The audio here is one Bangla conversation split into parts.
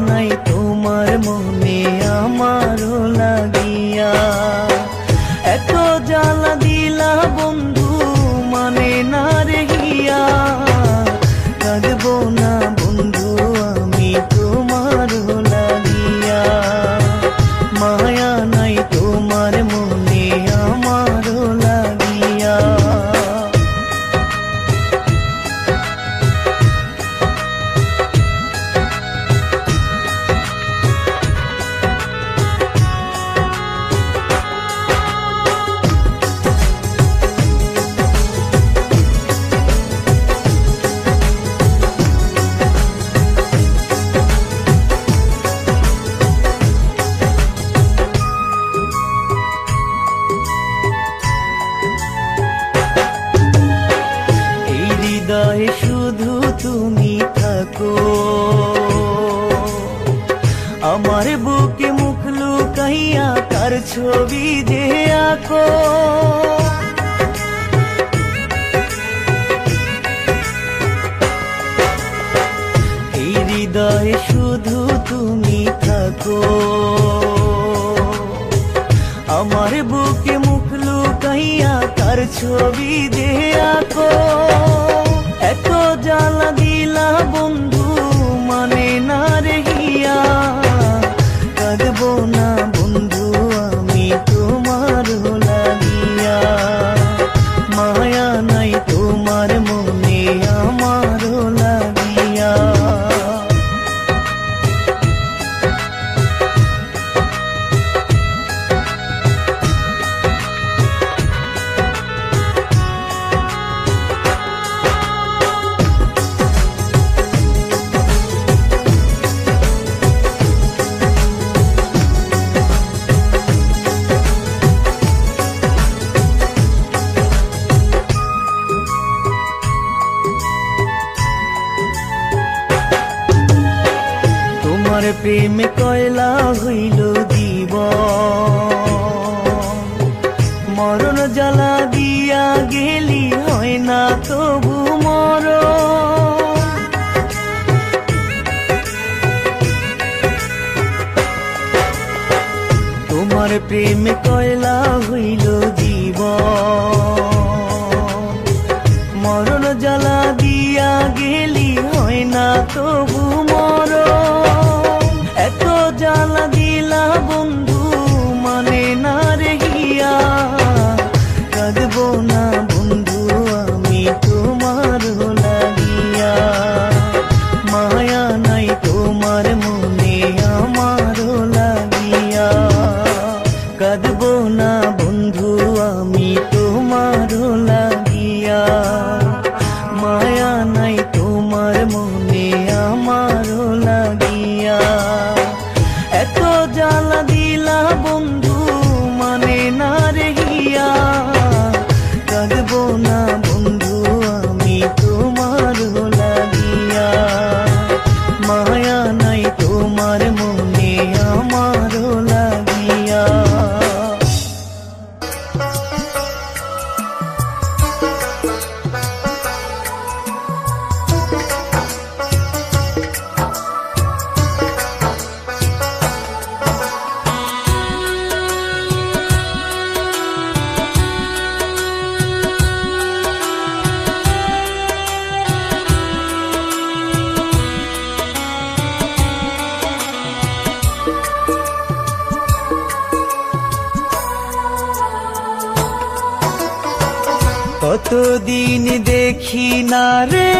নাই তোমার মনে আমারও লাগিয়া আমার বুকে মুখ লুকাইয়া তার ছবি যে আঁকো এই হৃদয়ে শুধু তুমি থাকো। আমার বুকে মুখ লুকাইয়া তার ছবি যে আঁকো তোমার প্রেম কয়লা হইল জীব মরণ জ্বালা দিয়া গেলি হয় না তবু মর এত জ্বালা দিলা বন্ধু মানে না রে কাঁদব কাঁদবো না কতদিন দেখি না রে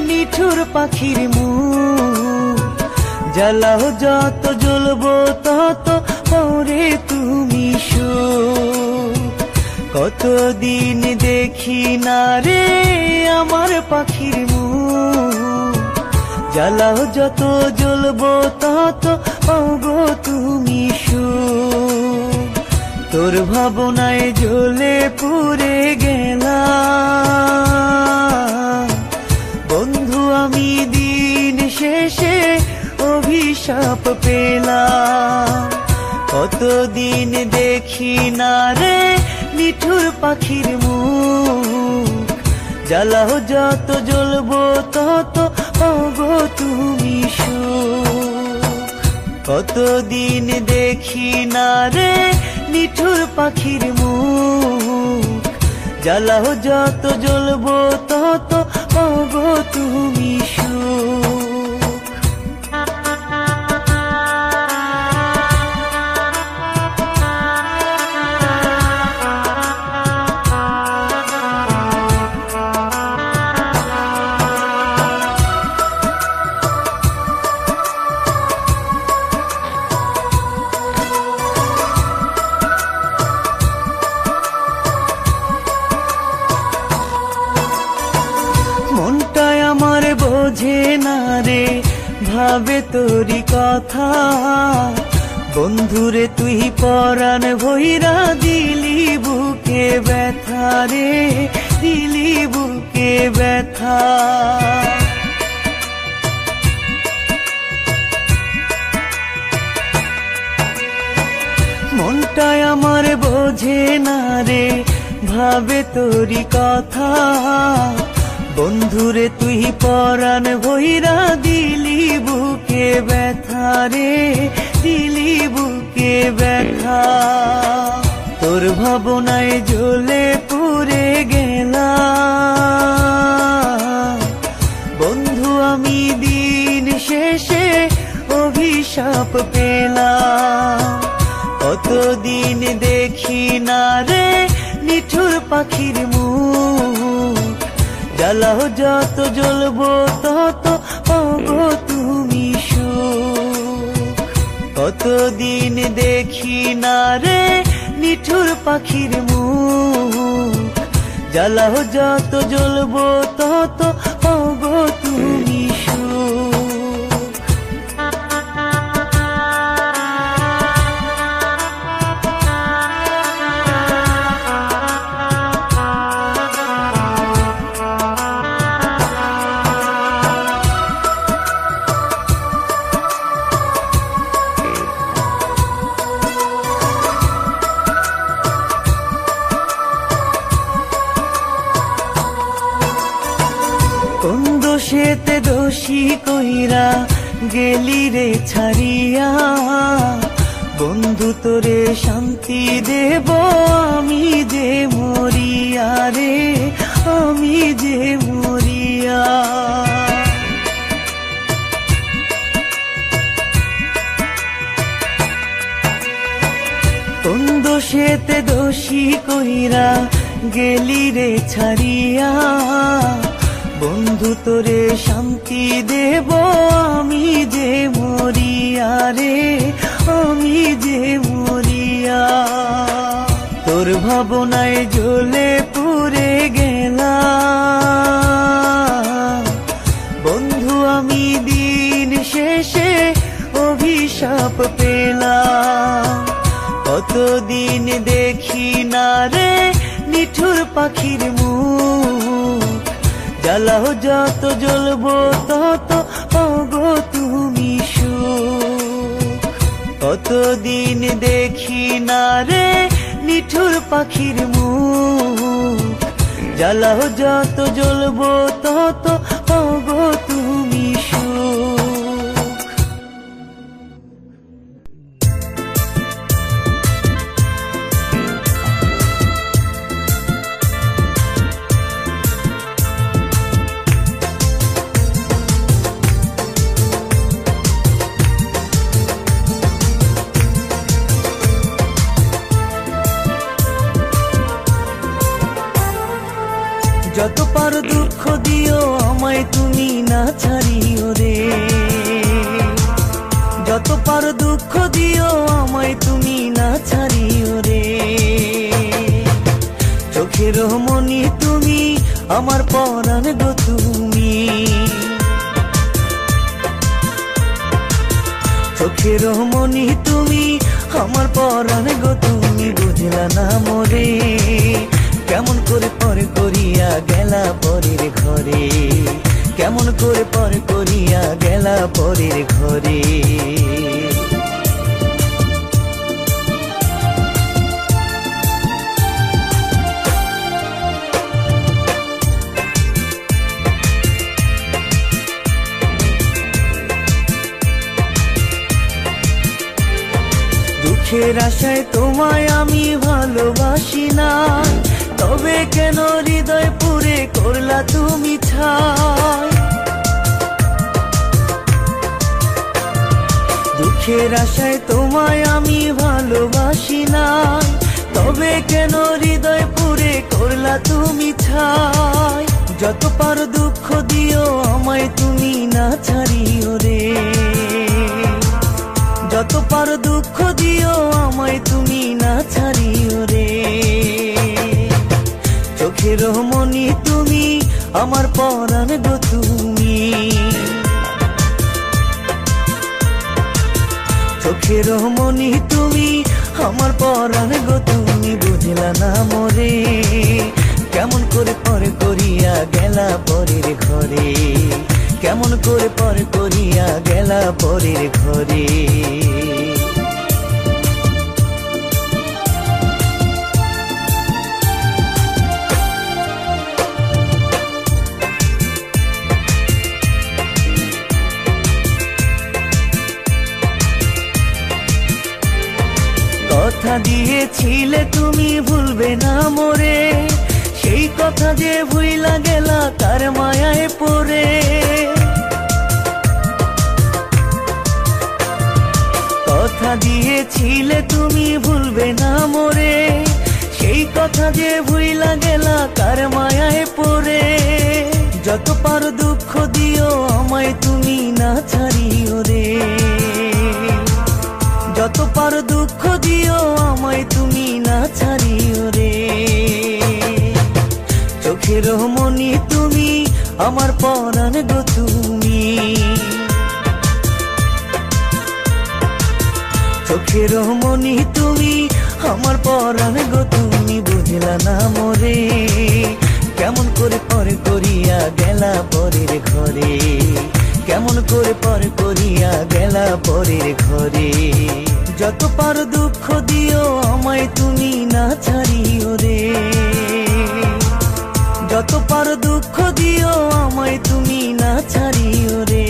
নিঠুর পাখির মুখ। জ্বালাও যত, জ্বলবো তত পরে তুমি সুখ। কতদিন দেখি না রে আমার পাখির মুখ। জ্বালাও যত, জ্বলবো তত পাবো তুমি সুখ। তোর ভাবনায় জ্বলে পুড়ে পেলাম। কতদিন দেখি না রে নিঠুর পাখির মুখ। জ্বালাও যত, জ্বলবো তত, পাবো তুমি কতদিন দেখি না রে নিঠুর পাখির মুখ। জ্বালাও যত, জ্বলবো তত, পাবো তুমি সুখ। ভাবে তোরি কথা। বন্ধুরে, তুই পরাণ ভৈরা দিলি বুকে ব্যথা রে, দিলি বুকে ব্যথা। মনটাই আমার বোঝে না রে, ভাবে তোরি কথা। বন্ধুরে, তুই পরাণ ভৈরা দিলি বুকে ব্যথা রে, দিলি বুকে ব্যথা। তোর ভাবনায় জ্বলে পুড়ে গেলাম। বন্ধু, আমি দিন শেষে অভিশাপ পেলাম। কতদিন দেখি না রে, নিঠুর পাখির মুখ। জ্বালাও যত, জ্বলবো তত, পাবো তুমি কতদিন দেখি না রে নিঠুর পাখির মুখ। জ্বালাও যত, জ্বলবো তত, পাবো তোরে শান্তি দেব, আমি যে মরিয়া রে, আমি যে মরিয়া। কোন দোষেতে দোষী কইরা গেলি রে ছাড়িয়া? বন্ধু তোরে শান্তি দেব, আমি যে মরিয়া রে আমি যে মরিয়া, তোর ভাবনায় জ্বলে পুড়ে গেলাম। বন্ধু, আমি দিন শেষে অভিশাপ পেলাম। কতদিন দেখি না রে নিঠুর পাখির মুখ। জ্বালাও যত, জ্বলবো তত কতদিন দেখি না রে নিঠুর পাখির মুখ। জ্বালাও যত জ্বলবো তত পাবো যত পারো দুঃখ দিও, আমায় তুমি না ছাড়িও রে। যত পারো দুঃখ দিও, আমায় তুমি না ছাড়িও রে। চোখের মনি তুমি, আমার পরাণ গো তুমি। চোখের মনি তুমি, আমার পরাণ গো তুমি পরীর ঘরে দুঃখের আশায় তোমায় আমি ভালোবাসি না। তবে কেন হৃদয় পুরে করলা তুমি ছায় দুঃখের আশায় তোমায় আমি ভালোবাসি না। তবে কেন হৃদয় পুরে করলা তুমি ছাই? যত পারো দুঃখ দিও আমায় তুমি না ছাড়িও রে। যত পারো দুঃখ দিও আমায় তুমি না ছাড়িও রে। চোখের মনি তুমি আমার পরাণ গো তুমি। চোখের মনি তুমি, আমার পরাণ গো তুমি, বুঝলা না মরে। কেমন করে পরে করিয়া গেলা পরের ঘরে? কেমন করে পরে করিয়া গেলা পরের ঘরে? দিয়েছিলে তুমি ভুলবে না মোরে। সেই কথা যে ভুইলা গেলা তার মায়ায় পড়ে। কথা দিয়েছিলে তুমি ভুলবে না মোরে। সেই কথা যে ভুইলা গেলা তার মায়ায় পড়ে। যত পারো দুঃখ দিও, আমায় তুমি না ছাড়িও রে। যত পারো দুঃখ দিও, আমায় তুমি না ছাড়িও রে। চোখের মনি তুমি, আমার পরাণ গো তুমি। চোখের মনি তুমি, আমার পরাণ গো তুমি, বুঝলা না মরে। কেমন করে পরে করিয়া গেলা পরের ঘরে। কেমন করে পরে করিয়া গেলা পরের ঘরে। যত পারো দুঃখ দিও, আমায় তুমি না ছাড়িও রে। যত পারো দুঃখ দিও, আমায় তুমি না ছাড়িও রে।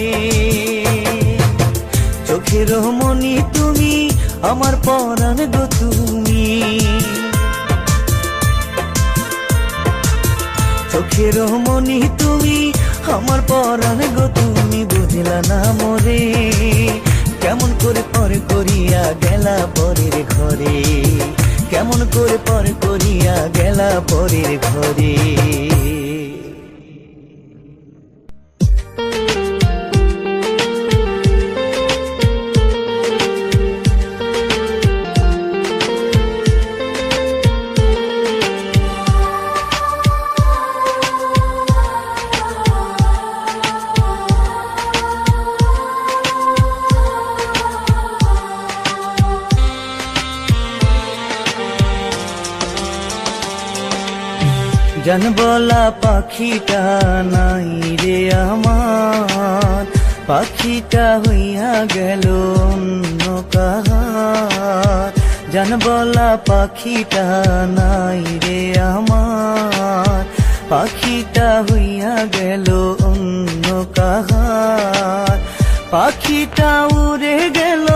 চোখের মনি তুমি, আমার পরাণ গো তুমি। চোখের মনি তুমি, আমার পরাণ গো তুমি, বুঝলা না মরে। কেমন করে পরে করিয়া গেলা পরের ঘরে? কেমন করে পরে করিয়া গেলা পরের ঘরে? জানবলা পাখিটা নাই রে আমার। পাখিটা হইয়া গেল অন্য কাহার। জানবলা পাখিটা নাই রে আমার। পাখিটা হইয়া গেল অন্য কাহার। পাখিটা উড়ে গেল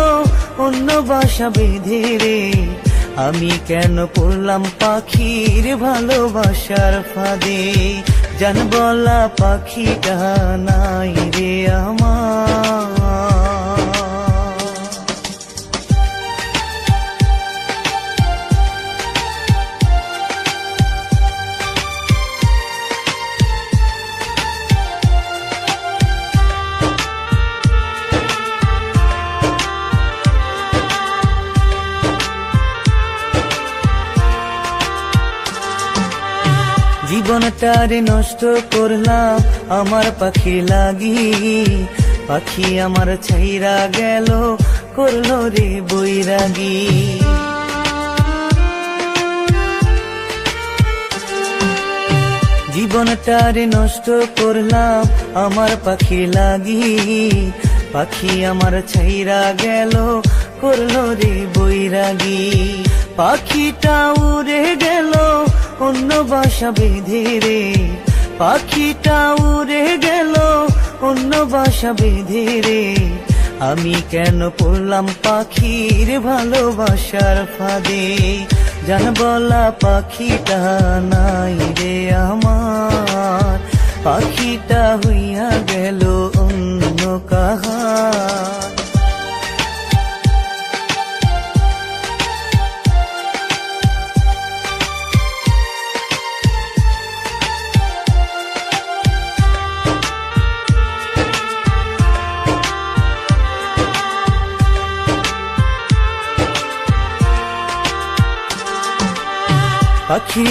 অন্য বাসা বেঁধে রে। আমি কেন পড়লাম পাখির ভালোবাসার ফাঁদে? জানবলা পাখিটা নাই রে আমার। জীবনটারে নষ্ট করলাম। আমার পাখি লাগি, পাখি আমার ছাইরা গেল, করল রে বৈরাগী। জীবনটারে নষ্ট করলাম, আমার পাখি লাগি, পাখি আমার ছাইরা গেল, করল রে বৈরাগী। পাখিটা উড়ে গেল অন্য বাসা বেঁধে রে। পাখিটা উড়ে গেল অন্য বাসা বেঁধে রে। আমি কেন পড়লাম পাখির ভালোবাসার ফাঁদে? জান বলা পাখিটা নাই রে আমার। পাখিটা হইয়া গেল অন্য কাহার। পাখি